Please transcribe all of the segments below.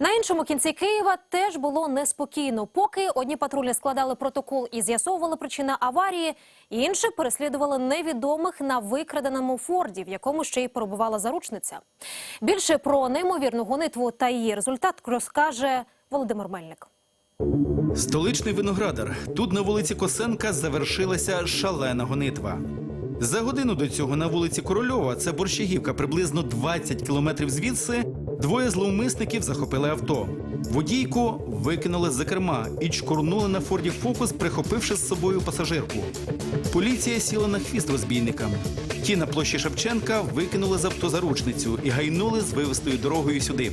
На іншому кінці Києва теж було неспокійно. Поки одні патрулі складали протокол і з'ясовували причини аварії, інші переслідували невідомих на викраденому форді, в якому ще й перебувала заручниця. Більше про неймовірну гонитву та її результат розкаже Володимир Мельник. Столичний виноградар. Тут на вулиці Косенка завершилася шалена гонитва. За годину до цього на вулиці Корольова, це Борщагівка, приблизно 20 кілометрів звідси, двоє зловмисників захопили авто. Водійку викинули з-за керма і чкурнули на Форді Фокус, прихопивши з собою пасажирку. Поліція сіла на хвіст розбійникам. Ті на площі Шевченка викинули з авто заручницю і гайнули з вивестою дорогою сюди.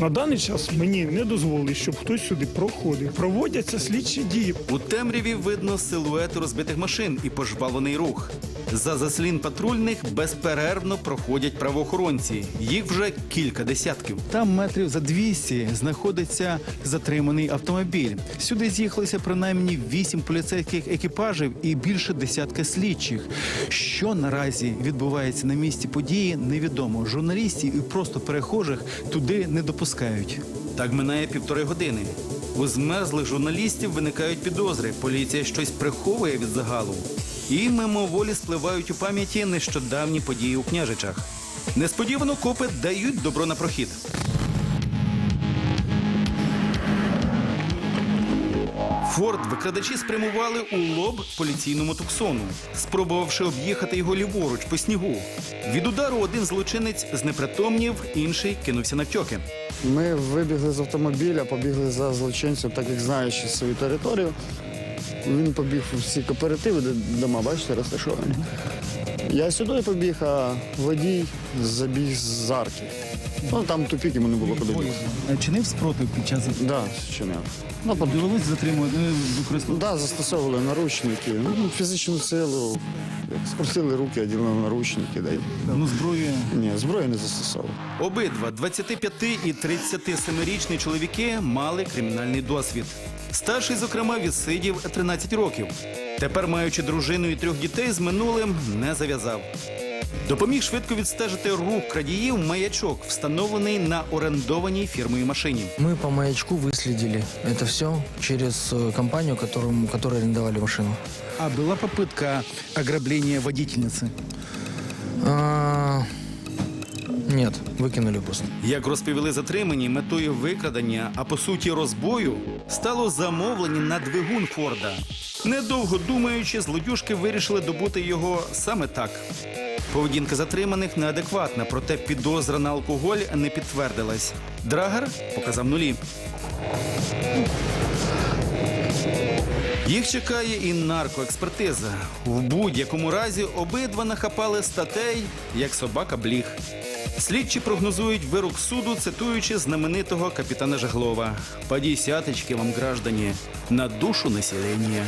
На даний час мені не дозволили, щоб хтось сюди проходив. Проводяться слідчі дії. У темряві видно силуети розбитих машин і пожвалений рух. За заслін патрульних безперервно проходять правоохоронці. Їх вже кілька десятків. Там метрів за 200 знаходиться затриманий автомобіль. Сюди з'їхалися принаймні вісім поліцейських екіпажів і більше десятка слідчих. Що наразі відбувається на місці події, невідомо. Журналістів і просто перехожих туди не допускають. Так минає півтори години. У змерзлих журналістів виникають підозри. Поліція щось приховує від загалу. І мимоволі спливають у пам'яті нещодавні події у княжичах. Несподівано копи дають добро на прохід. Форд викрадачі спрямували у лоб поліційному туксону, спробувавши об'їхати його ліворуч по снігу. Від удару один злочинець знепритомнів, інший кинувся на навтьоки. Ми вибігли з автомобіля, побігли за злочинцем, так як знаючи свою територію. Він побіг у всі кооперативи, де дома, бачите, розташовані. Я сюди побіг, а водій забіг з арки. Ну там тупік йому не було куди бігти. Чинив спротив під час Да, чинив. Ну, поб- довелось затримувати використовувати. да, застосовували наручники, ну, фізичну силу, як скрутили руки, одягнули наручники. Да. й- Ну, зброю. Ні, зброю не застосовували. Обидва 25 і 37-річні чоловіки мали кримінальний досвід. Старший, зокрема, відсидів 13 років. Тепер, маючи дружину і трьох дітей, з минулим не зав'язав. Допоміг швидко відстежити рух крадіїв маячок, встановлений на орендованій фірмою машині. Мы по маячку выследили это все через э, компанию, которому, которой арендовали машину. А була попытка ограбления водительницы? А, нет, выкинули просто. Як розповіли затримані, метою викрадення, а по суті розбою, стало замовлення на двигун Форда. Недовго думаючи, злодюжки вирішили добути його саме так. Поведінка затриманих неадекватна, проте підозра на алкоголь не підтвердилась. Драгер показав нулі. Їх чекає і наркоекспертиза. В будь-якому разі обидва нахапали статей, як собака бліг. Слідчі прогнозують вирок суду, цитуючи знаменитого капітана Жеглова. Падій сяточки вам, граждані, на душу населення.